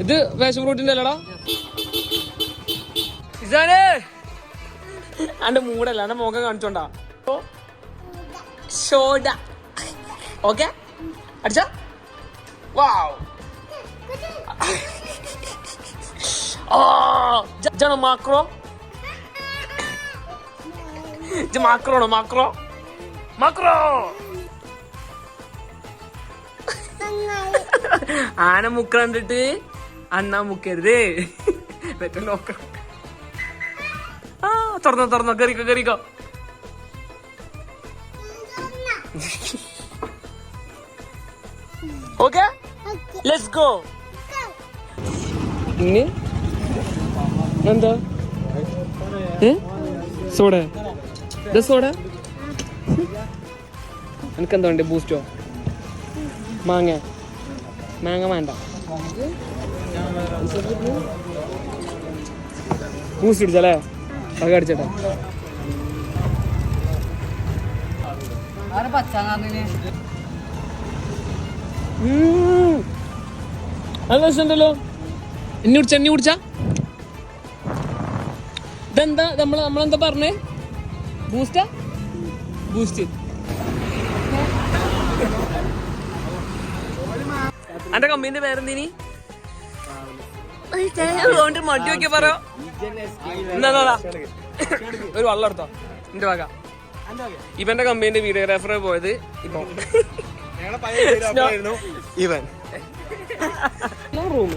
ഇത് വേഷം ഫ്രൂട്ടിന്റെ അല്ലടാ. ഇസാനേ. അന്റെ മൂടല്ല എന്റെ മുഖം കാണിച്ചോണ്ടാ. Soda okay? അടിച്ച. വാവ്. ജണ മാക്രോ? മാക്രോണോ മാക്രോ? മാക്രോ. ആന മുക്ക അണ്ണ മുക്കരുത്. പറ്റും നോക്കാം ആ തുറന്നോ തുറന്നോ കറിക്കോ കറിക്കോ. ഓക്കെ ലെറ്റ്സ് ഗോ ഇനി? എന്താ? സോടെ സോഡ? എനിക്ക് എനിക്കെന്താ വേണ്ടേ? ബൂസ്റ്റോ മാങ്ങ. മാങ്ങ വേണ്ട. ബൂസ്റ്റ് ഇടിച്ചല്ലേ അത് അടിച്ചട്ടെ. നല്ല രസമുണ്ടല്ലോ. എന്നെ കുടിച്ച എന്നെ കുടിച്ച. ഇതെന്താ? നമ്മൾ നമ്മളെന്താ പറഞ്ഞേ? ബൂസ്റ്റാ ബൂസ്റ്റ് അന്റെ കമ്പനിന്റെ പേരെന്തീനി? മടി നോക്കിയ പറ. ഒരു വള്ളം എടുത്തോ. എന്റെ വക. ഇവന്റെ കമ്പനിന്റെ വീഡിയോഗ്രാഫർ പോയത് ഇപ്പൊ ഇവൻ. റൂം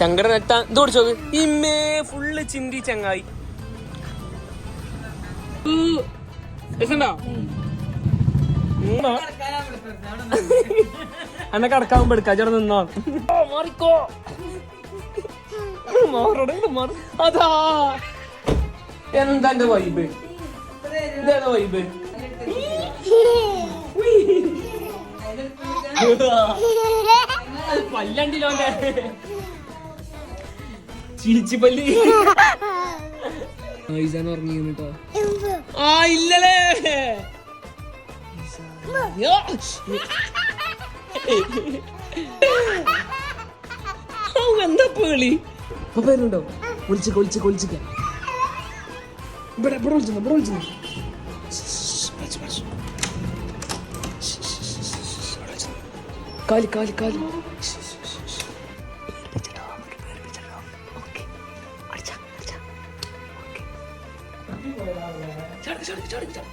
ചങ്കട നെട്ട ഇത് കുടിച്ചോ ഇമ്മേ ഫുള്ള് ചിന്തി ചങ്ങായി? ഉണ്ടോ? എന്നെ കടക്കാവുമ്പോ എടുക്കാം. ചേട്ടൻ നിന്നോ. ഓ, മാറിക്കോ. മാറോടെ മാറ്. അതാ. എന്താ എന്റെ വൈബ് ഇതാണ് വൈബ് പല്ലണ്ടില്ലോ ചിരിച്ചിപ്പല്ലി ഈസാൻ ഉറങ്ങി കേട്ടോ. ആ ഇല്ലല്ലേ. ഔ, എന്താ പേളി? ഇപ്പൊ പേരുണ്ടോ? വിളിച്ച് കൊളിച്ച് കൊളിച്ചിക്ക ഇവിടെ ഇവിടെ വിളിച്ചു ഇവിടെ വിളിച്ചു കാലി കാലി കാലി. ചാടി ചാടി ചാടി ചാടി